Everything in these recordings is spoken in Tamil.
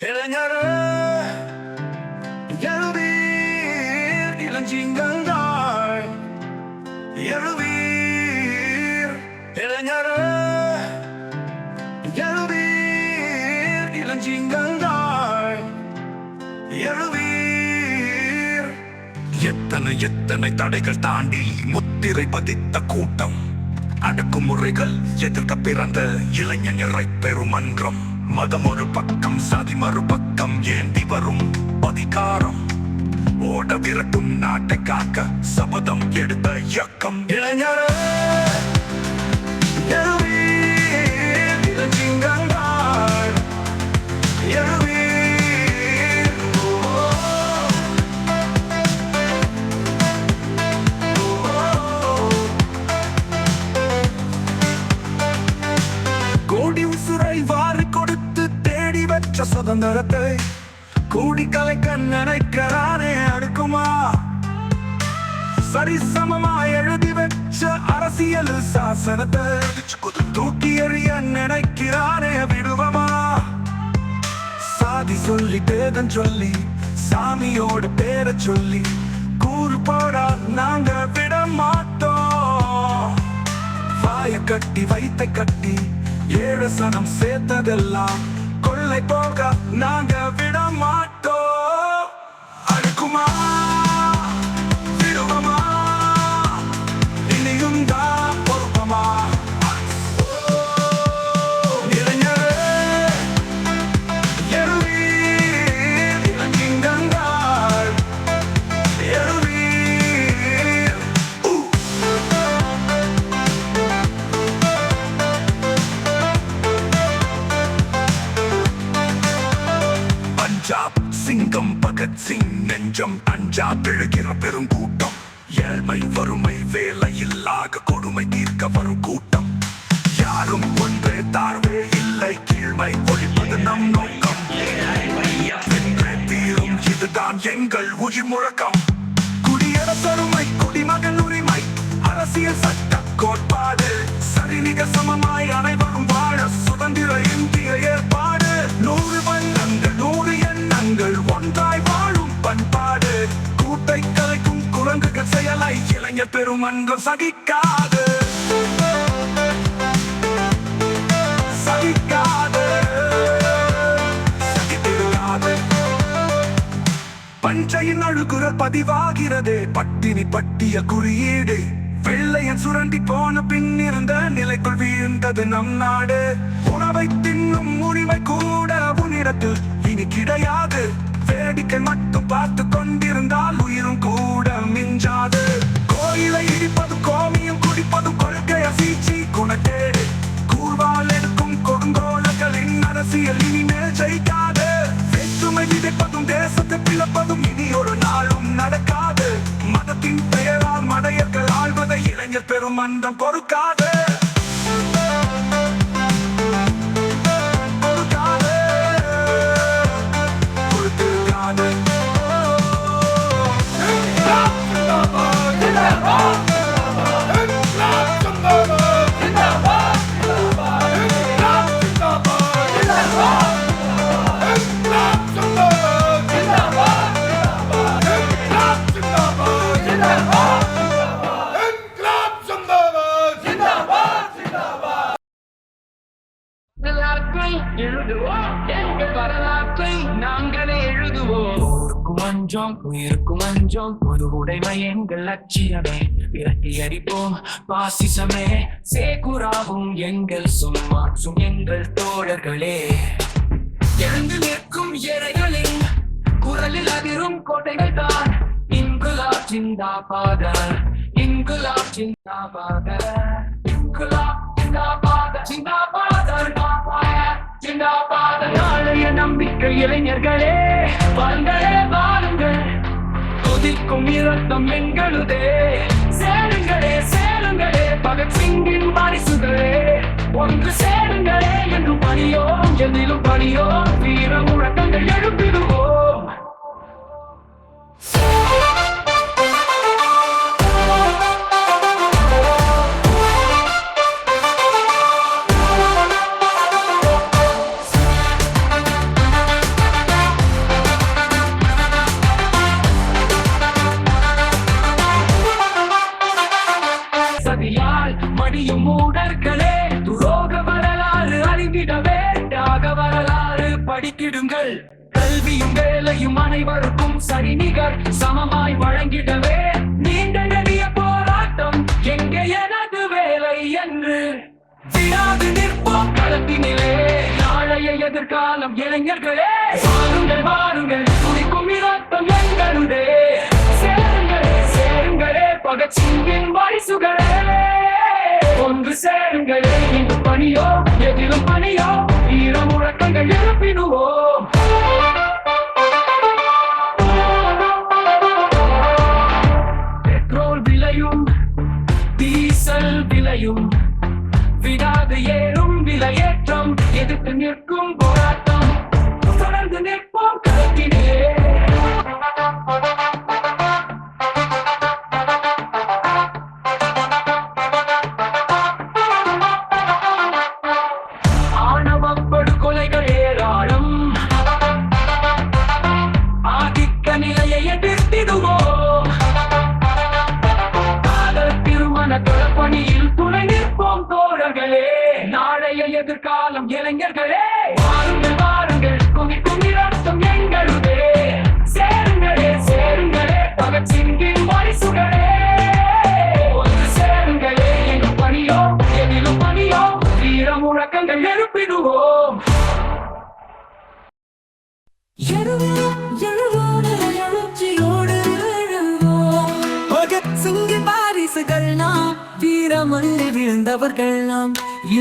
இளைஞரே எழுவீர் இளஞ்சிங்கந்தாய் எழுவீர் இளைஞரே எழுவீர் இளஞ்சிங்கந்தாய் எழுவீர் எத்தனை எத்தனை தடைகள் தாண்டி முத்திரை பதித்த கூட்டம். அடக்குமுறைகள் எதிர்க்க பிறந்த இளைஞரை பெருமன்றம். மதம் ஒரு பக்கம் சதி மறுபக்கம். ஏந்தி வரும் அதிகாரம். ஓட விரட்டும் நாட்டை காக்க சபதம் எடுத்த இயக்கம். இளைஞரே! சுதந்திரத்தை கூடி கலைக்க நினைக்கிறானே அடுக்குமா சரிசமமா எழுதி வச்ச அரசியல் சாசனத்தை தூக்கி எறிய நினைக்கிறானே விடுவமா? சாதி சொல்லி பேதம் சொல்லி சாமியோட பேர சொல்லி கூறு போடா நாங்க விட மாட்டோம். வாய கட்டி வைத்த கட்டி ஏழு சனம் சேர்த்ததெல்லாம் கொள்ளை போக நான் பஞ்சாப் சிங்கம் பகத் சிங் நெஞ்சம் பஞ்சாப் எழுகிற பெருங்கூட்டம் ஏழ்மை வறுமை வேலை இல்லாக கொடுமை தீர்க்க வரும் கூட்டம். யாரும் ஒன்றே தாழ்வே இல்லை கீழ்மை ஒழிப்பது நம் நோக்கம். தீரும் இதுதான் எங்கள் உயிர் முழக்கம். குடியரசருமை குடிமகன் உரிமை. அரசியல் சட்ட கோட்பாடு சரிநிக சமமாய் அனைவரும் வாழ சுதந்திர இந்திய ஏற்பாடு. செயலை பெரும் பெருமன்றம் சகிக்காது. சகிக்காது. சகித்திருக்காது பஞ்சையின் அழுகுற பதிவாகிறது. பட்டினி பட்டிய குறியீடு. வெள்ளையன் சுரண்டி போன பின் இருந்த நிலைக்குள் வீழ்ந்தது நம் நாடு. உணவை தின்னும் உரிமை கூட உன்னிடத்தில் இனி கிடையாது. வேடிக்கை மட்டும் பார்த்து கொண்டிருந்தால் உயிரும் கூட இழப்பதும் இனி ஒரு நாளும் நடக்காது. மதத்தின் பெயரால் மடையர்கள் ஆழ்வதை இளைஞர் பெரும் மன்றம் பொறுக்காது. வரலாற்றை நாங்களே எழுதுவோம். ஊருக்கும் அஞ்சோம் உயிருக்கும் அஞ்சோம் பொது உடைமை எங்கள் லட்சியமே. விரட்டி அடிப்போம் பாசிசமே. சேகுராகும் எங்கள் சும்மாற்றும் எங்கள் தோழர்களே. எழுந்து நிற்கும் இறைகளின் குரலில் அதிரும் கோட்டைகள் தான். இன்குலாப் ஜிந்தாபாத இன்குலாப் ஜிந்தாபாத இன்குலாப் ஜிந்தாபாத தான். ஜிந்தாபாத நாளைய நம்பிக்கை இளைஞர்களே வாழ்களே வாழுங்கள் கொதிக்கும் இரத்தம் எங்களுதே. சேருங்களே சேருங்களே பகத்சிங்கின் வாரிசுகளே. ஒன்று சேருங்களே என்று பணியோம் எதிலும் பணியோம் வீர முழக்கங்கள் எழுப்பிடுவோம். சரிநிகர் சமமாய் வழங்கிடவே நீண்ட நெடிய போராட்டம் எங்கே எனது வேலை என்று. விடாது நிற்போம் களத்தினிலே. நாளைய எதிர்காலம் இளைஞர்களே வாருங்கள் வாருங்கள். துடிக்கும் இரத்தம் எங்களுதே. சேருங்களே சேருங்களே பகச்சிங்கின் வாரிசுகளே. ஒன்று சேருங்களே இந்த பணியோ எதிலும் பணியோ வீர முழக்கங்கள் எழுப்பிடுவோம்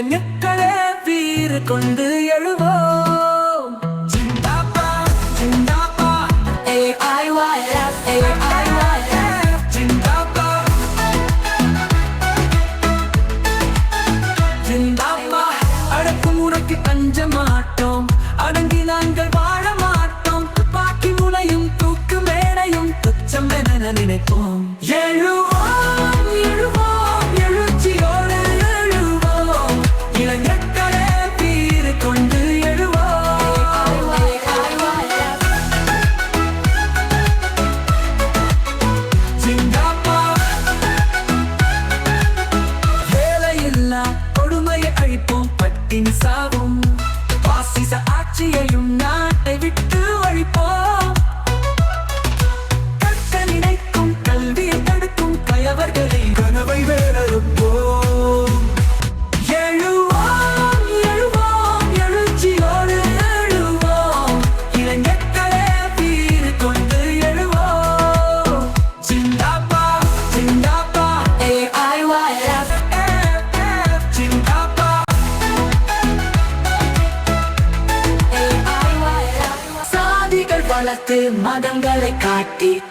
இளைஞர்களே வீறு கொண்டு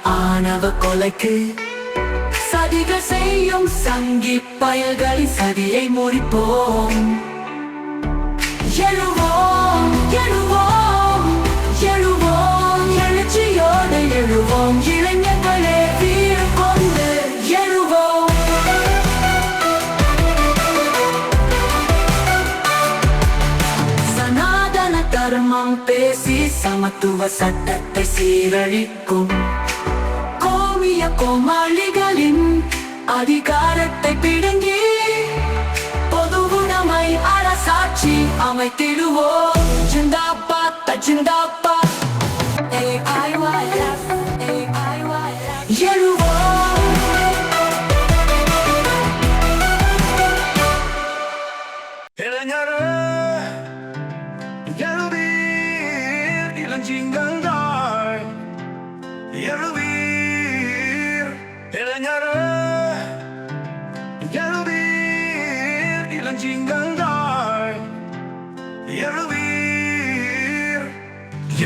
ஆணவ கொலைக்கு சதிகள் செய்யும் சங்கி பயல்களின் சதியை முறிப்போம். எழுவோம் எழுவோம் எழுவோம் எழுச்சியோடு எழுவோம். இளைஞர்களே வீறு கொண்டு எழுவோம். சனாதன தர்மம் பேசி சமத்துவ சட்டத்தை சீரழிக்கும். கோமாளிகளின் அதிகாரத்தை பிடுங்கி பொது பொதுவுடைமை அரசாட்சி அமைத்திடுவோம். ஜிந்தாபாத் ஜிந்தாபாத்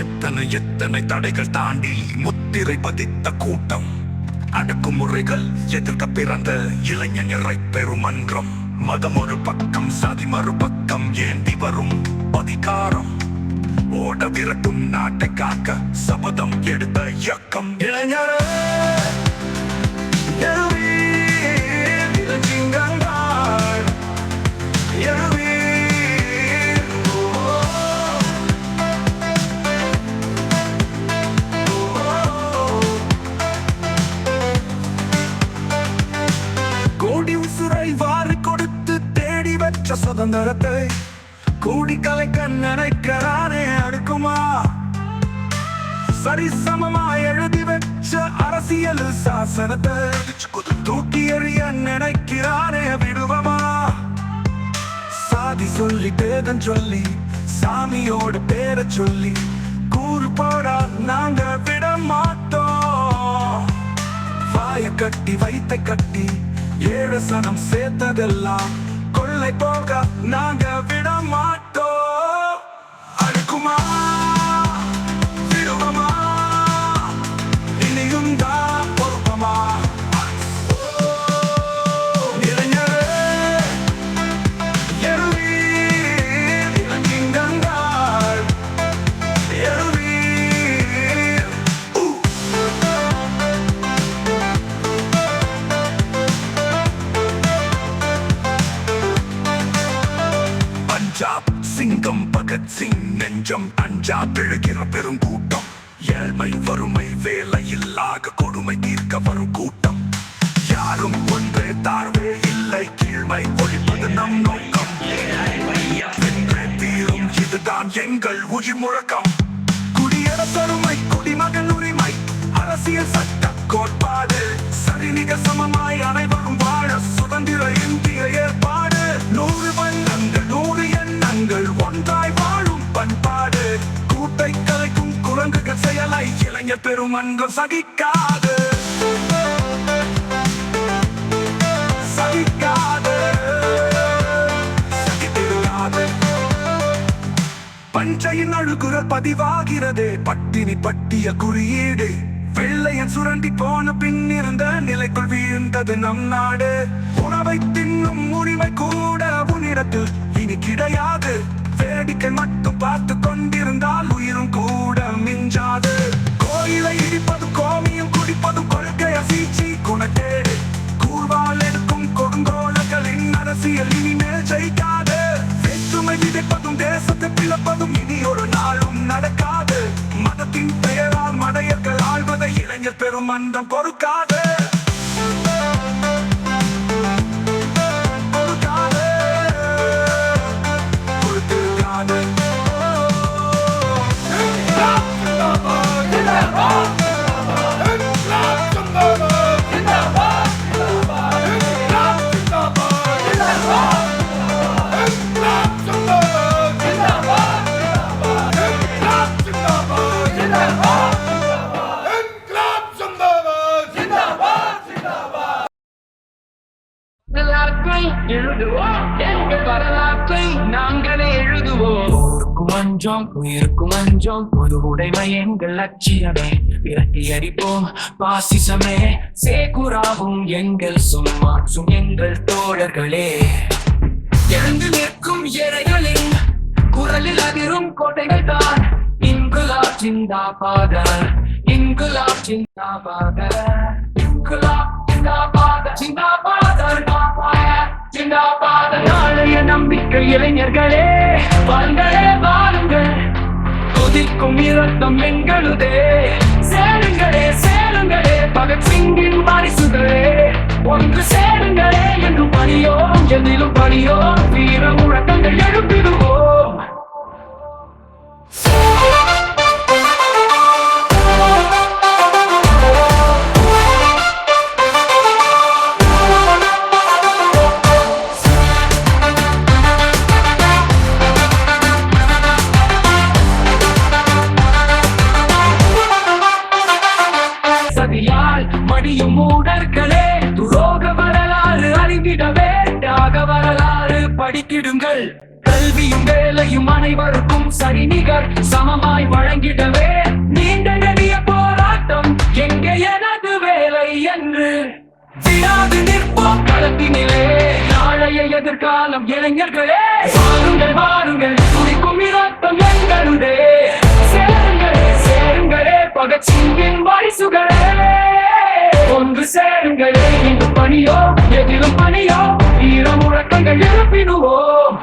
எத்தனை எத்தனை தடைகள் தாண்டி முத்திரை பதித்த கூட்டம். அடக்குமுறைகள் எதிர்க்க பிறந்த இளைஞரை பெருமன்றம். மதம் ஒரு பக்கம் சதி மறுபக்கம் ஏந்தி வரும் அதிகாரம். ஓட விரட்டும் நாட்டை காக்க சபதம் எடுத்த இயக்கம். இளைஞரே! சுதந்திரத்தை கூடி கலைக்க நினைக்கிறானே அடுக்குமா? சரிசமமா எழுதி வச்ச அரசியல் சாசனத்தை தூக்கி எறிய நினைக்கிறானே விடுவமா? சாதி சொல்லி பேதம் சொல்லி சாமியோட பேரை சொல்லி கூறு போடா நாங்க விட மாட்டோம். வாய கட்டி வைத்த கட்டி ஏழு சனம் சேர்த்ததெல்லாம் கொள்ளை போக நாங்க விட மாட்டோம். அடுக்குமா சிங் அஞ்சா பிழைக்கிற எழுகிற பெருங்கூட்டம் ஏழ்மை வறுமை வேலை இல்லாத கொடுமை தீர்க்க வரும் கூட்டம். யாரும் ஒன்றே தாழ்வே இல்லை கீழ்மை ஒழிப்பது நம் நோக்கம். வென்றே தீரும் இதுதான் எங்கள் உயிர் முழக்கம். குடியரசருமை குடிமகன் உரிமை. அரசியல் சட்ட கோட்பாடு சரிநிக சமமாய் அனைவரும் வாழ சுதந்திர இந்திய ஏற்பாடு. நூறு வண்ணங்கள் நூறு எண்ணங்கள் ஒன்றாய் கூட்டை கலைக்கும் குரங்குகள் செயலை இளைஞர் பெருமன்றம் சகிக்காது. சகிக்காது. சகித்திடாது பஞ்சையின் அழுகுற பதிவாகிறது. பட்டினி பட்டிய குறியீடு. வெள்ளையன் சுரண்டி போன பின் இருந்த நிலைக்குள் வீழ்ந்தது நம் நாடு. உணவை தின்னும் உரிமை கூட உன்னிடத்தில் இனி கிடையாது. வேடிக்கை மட்டும் பார்த்து கொண்டிருந்தால் உயிரும் கூட மிஞ்சாது. கோயிலை இடிப்பதும் கோமியம் குடிப்பதும் கொள்கை அசீச்சி குணக்கேடு கூர்வால் எடுக்கும் கொடுங்கோலர்களின் அரசியல் இனிமேல் ஜெயிக்காது. வேற்றுமை விதைப்பதும் தேசத்தை பிளப்பதும் இனி ஒரு நாளும் நடக்காது. மதத்தின் பெயரால் மடையர்கள் ஆழ்வதை இளைஞர் பெரும் மன்றம் பொறுக்காது. கொஞ்சம் உயிருக்கும் உயிருக்கு பொது உடைமை எங்கள் லட்சியமே. விரட்டி அடிப்போம் பாசிசமே. சேகுராவும் எங்கள் சும்மாற்றும் எங்கள் தோழர்களே. எழுந்து நிற்கும் ஏழைகளின் குரலில் அதிரும் கோட்டைகள் தான். இன்குலாப் ஜிந்தாபாத இன்குலாப் ஜிந்தாபாத இன்குலாப் ஜிந்தாபாத ஜிந்தாபாத ஜிந்தாபாத நாளைய நம்பிக்கை இளைஞர்களே வாருங்களே வாருங்கள் கொதிக்கும் இரத்தம் எங்களுதே. சேருங்களே சேருங்களே பகத்சிங்கின் வாரிசுகளே ஒன்று சேருங்களே என்று பணியோம் எதிலும் பணியோ வீர முழக்கங்கள் எழுப்பிடுவோம். களத்தினிலே நாளைய எதிர்காலம் இளைஞர்களே வாருங்கள் வாருங்கள். துடிக்கும் இரத்தம் எங்களுதே. சேருங்களே சேருங்களே பகச்சிங்கின் வாரிசுகளே. ஒன்று சேருங்களே இன்று பணியோ எதிலும் பணியோ வீர முழக்கங்கள் எழுப்பினுவோம்.